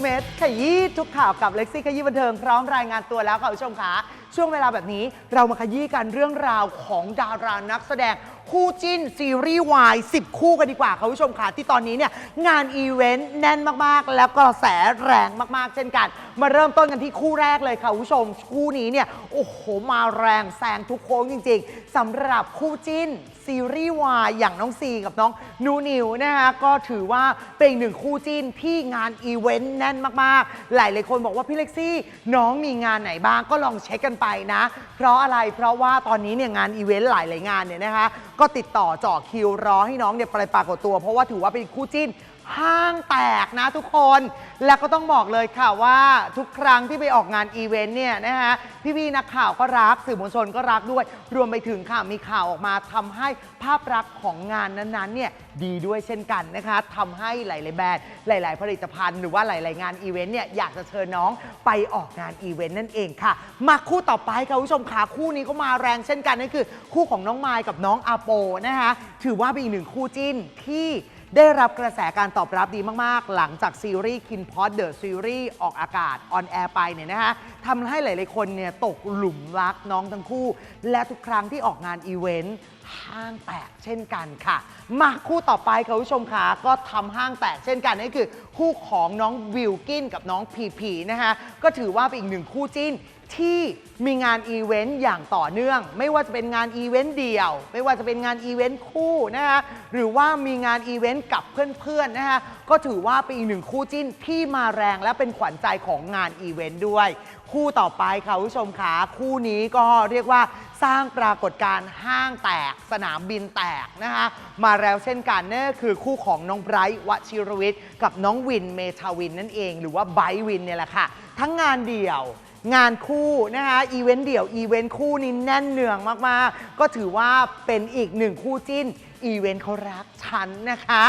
เม็ดขยี้ทุกข่าวกับเล็กซี่ขยี้บันเทิงพร้อมรายงานตัวแล้วค่ะคุณผู้ชมคะช่วงเวลาแบบนี้เรามาขยี้กันเรื่องราวของดารานักแสดงคู่จิ้นซีรีส์วาย10 คู่กันดีกว่าค่ะคุณผู้ชมค่ะที่ตอนนี้เนี่ยงานอีเวนต์แน่นมากๆ แล้วก็กระแสแรงมากๆ เช่นกัน มาเริ่มต้นกันที่คู่แรกเลยค่ะคุณผู้ชมคู่นี้เนี่ยโอ้โหมาแรงแซงทุกโค้งจริง ๆสำหรับคู่จิ้นซีรีส์วายอย่างน้องซีกับน้องนูนิวนะคะก็ถือว่าเป็นอีกหนึ่งคู่จิ้นที่งานอีเวนต์แน่นมากๆ หลายหลายคนบอกว่าพี่เล็กซี่น้องมีงานไหนบ้างก็ลองเช็คกันไปนะ เพราะอะไรเพราะว่าตอนนี้เนี่ยงานอีเวนต์หลายหลายๆงานเนี่ยนะคะก็ติดต่อเจ่อคิวรอให้น้องเนี่ยไปปรากฏตัว เพราะว่าถือว่าเป็นคู่จิ้น ห้างแตกนะทุกคน แล้วก็ต้องบอกเลยค่ะว่าทุกครั้งที่ไปออกงานอีเวนต์เนี่ยนะฮะพี่ๆนักข่าวก็รักสื่อมวลชนก็รักด้วย รวมไปถึงค่ะมีข่าวออกมาทำให้ภาพลักษณ์ของงานนั้นๆเนี่ยดีด้วยเช่นกันนะคะทำให้หลายๆแบรนด์หลาย ๆ ผลิตภัณฑ์หรือว่าหลาย ๆ งานอีเวนต์เนี่ยอยากจะเชิญน้องไปออกงานอีเวนต์นั่นเองค่ะ มาคู่ต่อไปค่ะคุณผู้ชมค่ะคู่นี้ก็มาแรงเช่นกันนั่นคือ คู่ของน้องไมค์กับน้องอาโปนะคะถือว่าเป็นอีกหนึ่งคู่จิ้นที่ ได้รับกระแสการตอบรับดีมากๆ หลังจากซีรีส์ Kin p o t The Series ออกอากาศออนแอร์ไปเนี่ยนะคะทำให้หลาย ๆ คนเนี่ยตกหลุมรักน้องทั้งคู่ และทุกครั้งที่ออกงานอีเวนต์ห้างแตกเช่นกันค่ะ มาคู่ต่อไปค่ะคุณผู้ชมคะก็ทำห้างแตกเช่นกันนั่นคือ คู่ของน้องวิลกินกับน้องพีพีนะคะก็ถือว่าเป็นอีกหนึ่งคู่จิ้นที่มีงานอีเวนต์อย่างต่อเนื่อง ไม่ว่าจะเป็นงานอีเวนต์เดี่ยว ไม่ว่าจะเป็นงานอีเวนต์คู่นะคะหรือว่ามีงานอีเวนต์กับเพื่อนๆนะคะก็ถือว่าเป็นอีกหนึ่งคู่จิ้นที่มาแรงและเป็นขวัญใจของงานอีเวนต์ด้วย คู่ต่อไปค่ะคุณผู้ชมคะคู่นี้ก็เรียกว่าสร้างปรากฏการณ์ห้างแตก สนามบินแตกนะคะมาแล้วเช่นกันนั่นคือคู่ของน้องไบรท์วชิรวิทย์กับน้องวินเมทาวินนั่นเอง หรือว่าไบรท์วินเนี่ยแหละค่ะ ทั้งงานเดี่ยวงานคู่นะคะอีเวนต์เดี่ยวอีเวนต์คู่นี่แน่นเนืองมาก ๆ ก็ถือว่าเป็นอีกหนึ่งคู่จิ้น อีเวนต์เขารักฉันนะคะ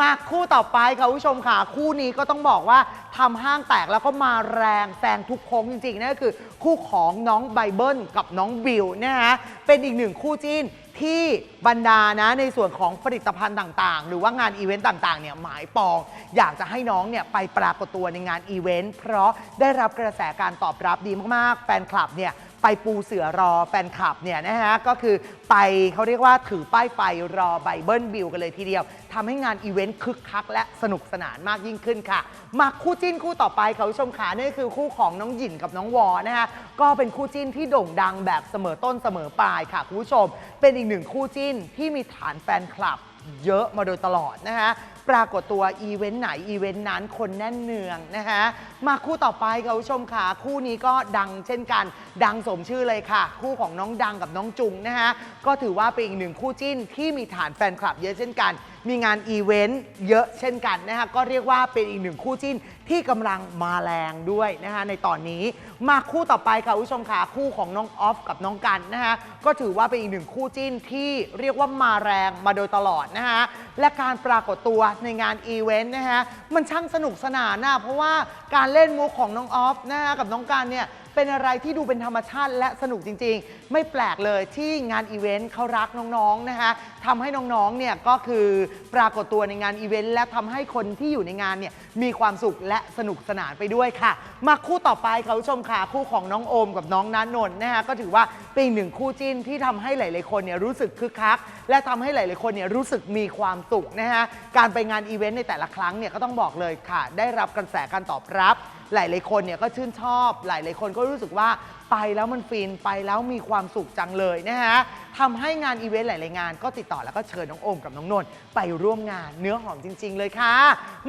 มาคู่ต่อไปค่ะคุณผู้ชมค่ะ คู่นี้ก็ต้องบอกว่าทำห้างแตกแล้วก็มาแรงแซงทุกโค้งจริงๆนั่นก็คือ คู่ของน้องไบเบิลกับน้องบิวนะคะเป็นอีกหนึ่งคู่จิ้นที่บรรดานะในส่วนของผลิตภัณฑ์ต่างๆ หรือว่างานอีเวนต์ต่างๆเนี่ยหมายปอง อยากจะให้น้องเนี่ยไปปรากฏตัวในงานอีเวนต์เพราะได้รับกระแสการตอบรับดีมากๆ แฟนคลับเนี่ย ไปปูเสือรอแฟนคลับเนี่ยนะฮะก็คือไปเขาเรียกว่าถือป้ายไฟรอไบเบิลบิวกันเลยทีเดียวทำให้งานอีเวนต์คึกคักและสนุกสนานมากยิ่งขึ้นค่ะ มาคู่จิ้นคู่ต่อไปค่ะคุณผู้ชมขานี่คือคู่ของน้องหยินกับน้องวอนะคะก็เป็นคู่จิ้นที่โด่งดังแบบเสมอต้นเสมอปลายค่ะคุณผู้ชม เป็นอีกหนึ่งคู่จิ้นที่มีฐานแฟนคลับ เยอะมาโดยตลอดนะคะปรากฏตัวอีเวนต์ไหนอีเวนต์นั้นคนแน่นเนืองนะคะมาคู่ต่อไปค่ะคุณผู้ชมค่ะคู่นี้ก็ดังเช่นกัน ดังสมชื่อเลยค่ะ คู่ของน้องดังกับน้องจุงนะคะก็ถือว่าเป็นอีกหนึ่งคู่จิ้นที่มีฐานแฟนคลับเยอะเช่นกัน มีงานอีเวนต์เยอะเช่นกันนะคะก็เรียกว่าเป็นอีกหนึ่งคู่จิ้นที่กำลังมาแรงด้วยนะคะในตอนนี้มาคู่ต่อไปค่ะคุณผู้ชมค่ะคู่ของน้องออฟกับน้องกันนะคะก็ถือว่าเป็นอีกหนึ่งคู่จิ้นที่เรียกว่ามาแรงมาโดยตลอดนะคะและการปรากฏตัวในงานอีเวนต์นะคะมันช่างสนุกสนานนะเพราะว่าการเล่นมุกของน้องออฟนะคะกับน้องกันเนี่ย เป็นอะไรที่ดูเป็นธรรมชาติและสนุกจริง ๆ ไม่แปลกเลยที่งานอีเวนต์เขารักน้องๆนะคะทำให้น้องๆเนี่ยก็คือปรากฏตัวในงานอีเวนต์และทำให้คนที่อยู่ในงานเนี่ยมีความสุขและสนุกสนานไปด้วยค่ะ มาคู่ต่อไปค่ะคุณผู้ชมค่ะคู่ของน้องโอมกับน้องนันนนท์นะคะก็ถือว่าเป็นอีกหนึ่งคู่จิ้นที่ทำให้หลายๆคนเนี่ยรู้สึกคึกคัก และทำให้หลายๆคนเนี่ยรู้สึกมีความสุขนะคะการไปงานอีเวนต์ในแต่ละครั้งเนี่ยก็ต้องบอกเลยค่ะ ได้รับกระแสการตอบรับ หลายๆคนเนี่ยก็ชื่นชอบ หลายๆคนก็รู้สึกว่าไปแล้วมันฟินไปแล้วมีความสุขจังเลยนะฮะทำให้งานอีเวนต์หลาย ๆ งานก็ติดต่อแล้วก็เชิญน้องโอมกับน้องนนท์ไปร่วมงานเนื้อหอมจริง ๆ เลยค่ะ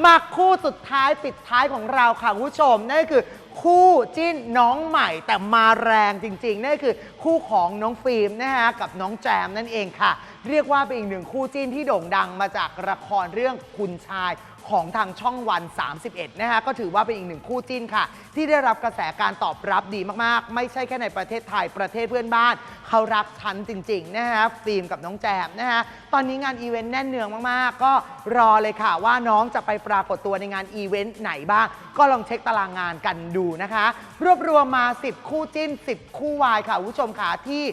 มาคู่สุดท้ายปิดท้ายของเราค่ะคุณผู้ชมนั่นก็คือคู่จิ้นน้องใหม่แต่มาแรงจริงๆนั่นก็คือคู่ของน้องฟิล์มนะฮะกับน้องแจมนั่นเองค่ะ เรียกว่าเป็นอีกหนึ่งคู่จิ้นที่โด่งดังมาจากละครเรื่องคุณชาย ของทางช่องวัน 31 นะคะก็ถือว่าเป็นอีกหนึ่งคู่จิ้นค่ะ ที่ได้รับกระแสการตอบรับดีมากๆ ไม่ใช่แค่ในประเทศไทยประเทศเพื่อนบ้าน เขารักฉันจริง ๆ นะคะฟิล์มกับน้องแจมนะคะตอนนี้งานอีเวนต์แน่นเนืองมากๆ ก็รอเลยค่ะ ว่าน้องจะไปปรากฏตัวในงานอีเวนต์ไหนบ้าง ก็ลองเช็คตารางงานกันดูนะคะ รวบรวมมา 10 คู่จิ้น 10 คู่วายค่ะคุณผู้ชมค่ะที่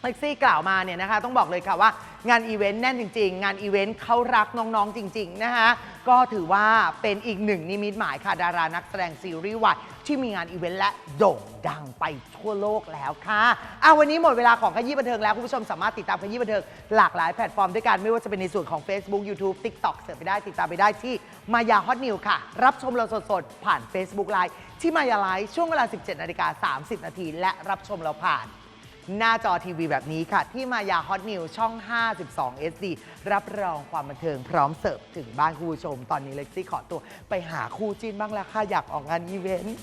เล็กซี่กล่าวมาเนี่ยนะคะต้องบอกเลยค่ะว่างานอีเวนต์แน่นจริง ๆ งานอีเวนต์เขารักน้องๆจริง ๆ นะคะก็ถือว่าเป็นอีกหนึ่งนิมิตหมายค่ะ ดารานักแสดงซีรีส์วายที่มีงานอีเวนต์และโด่งดังไปทั่วโลกแล้วค่ะอะวันนี้หมดเวลาของขยี้บันเทิงแล้ว คุณผู้ชมสามารถติดตามขยี้บันเทิงหลากหลายแพลตฟอร์มด้วยกันไม่ว่าจะเป็นในส่วนของ Facebook YouTube TikTok เสิร์ฟไปได้ติดตามไปได้ที่มายาฮอตนิวค่ะ รับชมเราสดๆผ่าน Facebook Live ที่มายาไลฟ์ช่วงเวลา 17นาฬิกา30 นาทีและรับชมเราผ่าน หน้าจอทีวีแบบนี้ค่ะ ที่มายาฮอตนิวช่อง 52 SD รับรองความบันเทิงพร้อมเสิร์ฟถึงบ้านคุณผู้ชม ตอนนี้เล็กซี่ขอตัวไปหาคู่จิ้นบ้างแล้วค่ะ อยากออกงานอีเวนต์